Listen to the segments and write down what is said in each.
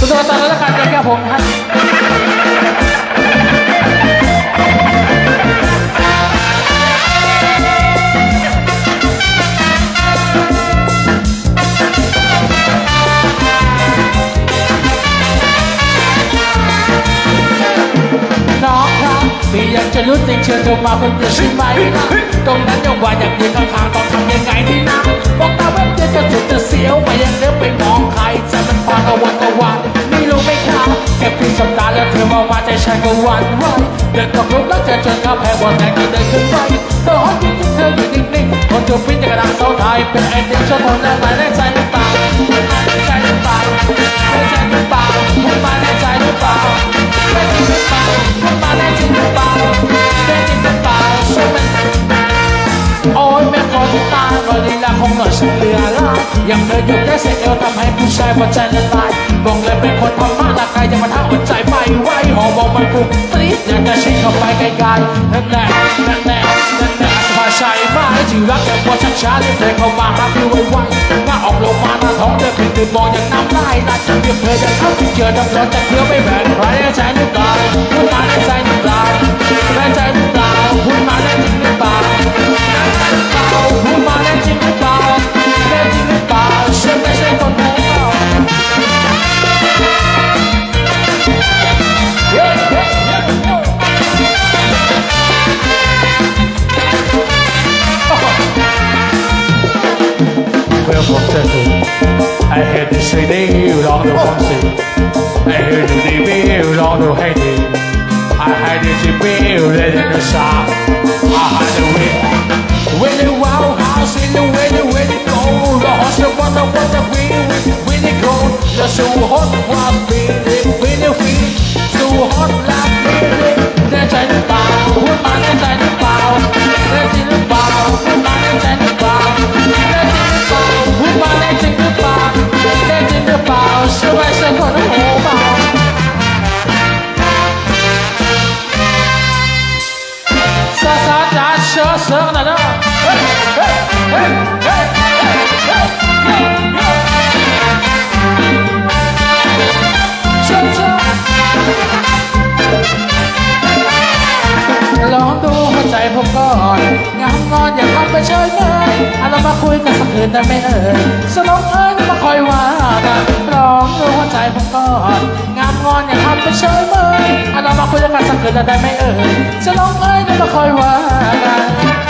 สุดท้ายตอนแล้วกันนะครับผมท่านน้องครับพี่อยากจะรู้จริงเชิญเธอมาคนเดียวใช่ไหมตรงนั้นยังว่าอยางยืนข้างๆต้องาว่าใจฉันก็หวั่นไหวเดินตกหลุมรักเธอจนข้าแพ้ว่าแม่ก็เดินขึ้นไปเธอฮอตยิ่งเธออยู่นิ่งๆคนเธอฟิตจะกระดังเสาไทยเป็นไอเดียชอบทนได้ไหมแน่ใจหรือเปล่าแน่ใจหรือเปล่าแน่ใจหรือเปล่าพูดมาแน่ใจหรือเปล่าแน่จหรือเปล่าพูดมาแน่จริงหรือเปล่าแน่จริงหรือเปล่าช่วยมันโอ้ยแม่คนตาก็ลีลาคงหน่อยฉันเหลือละยังเดินอยู่แค่เส้นเอวทำให้ผู้ชายหัวใจละลายบอกเลยเป็นคนพม่าละใครจะมาท้า หอมองมันพุ่งปรี๊ดอยากจะชิดเข้าไปไกลๆนั่นแหละนั่นแหละนั่นแหละสบายใจมากที่รักแต่พอชักช้าเรียกเธอเข้ามาหาพี่ไวๆหน้าออกลงมาหน้าท้องเธอขึ้นตื่นมองอย่างน้ำลายลายเรียกเธอจะเข้าที่เจอน้ำร้อนจะเคี้ยวไม่แบ่งใครแน่ใจหรือเปล่าพูดมาแน่ใจหรือเปล่าแน่ใจหรือเปล่าพูดมาแน่จริงหรือเปล่า I heard to say they without no wanting. I heard you they be without the hating. I had it to be in the shop. เฉยเลยอะเรามาคุยกันสักคืนได้ไหมเอ่ยสนองเอ้ยมาคอยว่ากันลองดูหัวใจผมก่อนงามงอนอย่าทำไปเฉยเมยอะเรามาคุยกันสักคืนได้ไหมเอ่ยสนองเอ้ยมาคอยว่ากัน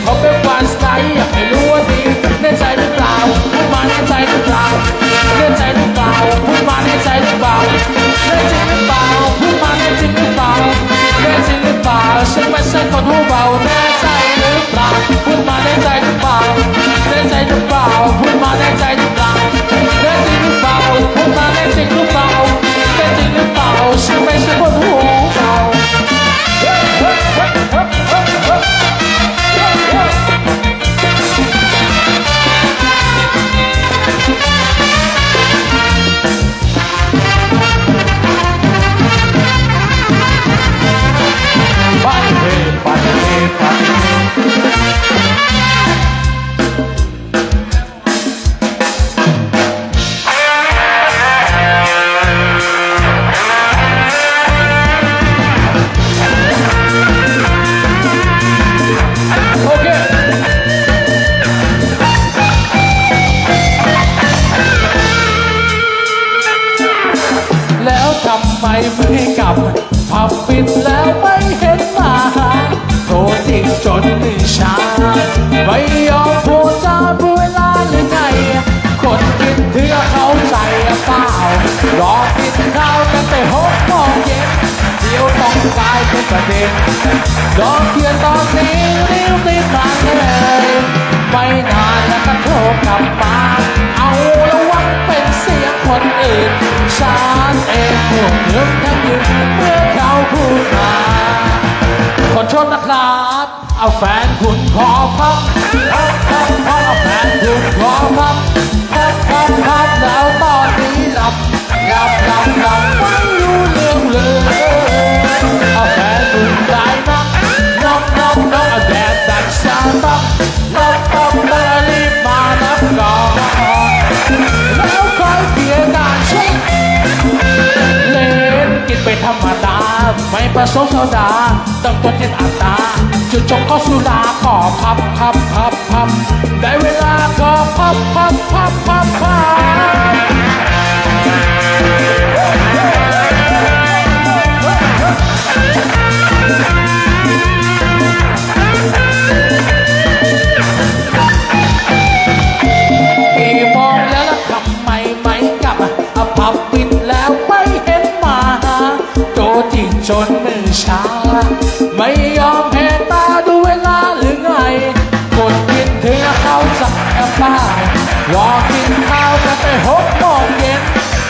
ผู้เบาแน่ใจหรือเปล่า ไม่ยอมพูดจาพูดเวลาหรือไงคนกินเพื่อเขาใจเปล่ารอกินข้าวกันแต่หกโมงเย็นเดี๋ยวต้องกลายเป็นประเด็นรอเพียงตอนนี้รีบรีบมาเลยไม่นานแล้วก็โทรกลับมาเอาระวังเป็นเสียงคนอื่นฉันเองพวกนึกทั้งยืนเมื่อเขาพูดมาขอโทษนะครับ เอาแฟนคุณขอพัก ไม่ประสงค์โซดาต้องตัวจิตอัตราจุดจบก็สุดาขอพับพับพับพับได้เวลาขอพับพับพับพับพับ จนมือช้าไม่ยอมเห็นตาดูเวลาหรือไงกดกินถึงเขาสักแอบบ้ารอกินข้าวกันไปหกโมงเย็น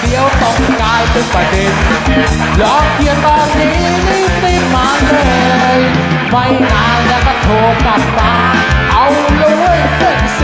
เดี๋ยวต้องกลายเป็นประเด็นรอกเพียงตอนนี้รีบรีบมาเลย ไม่นานแล้วก็โทรกลับมาเอาเลยเว้ย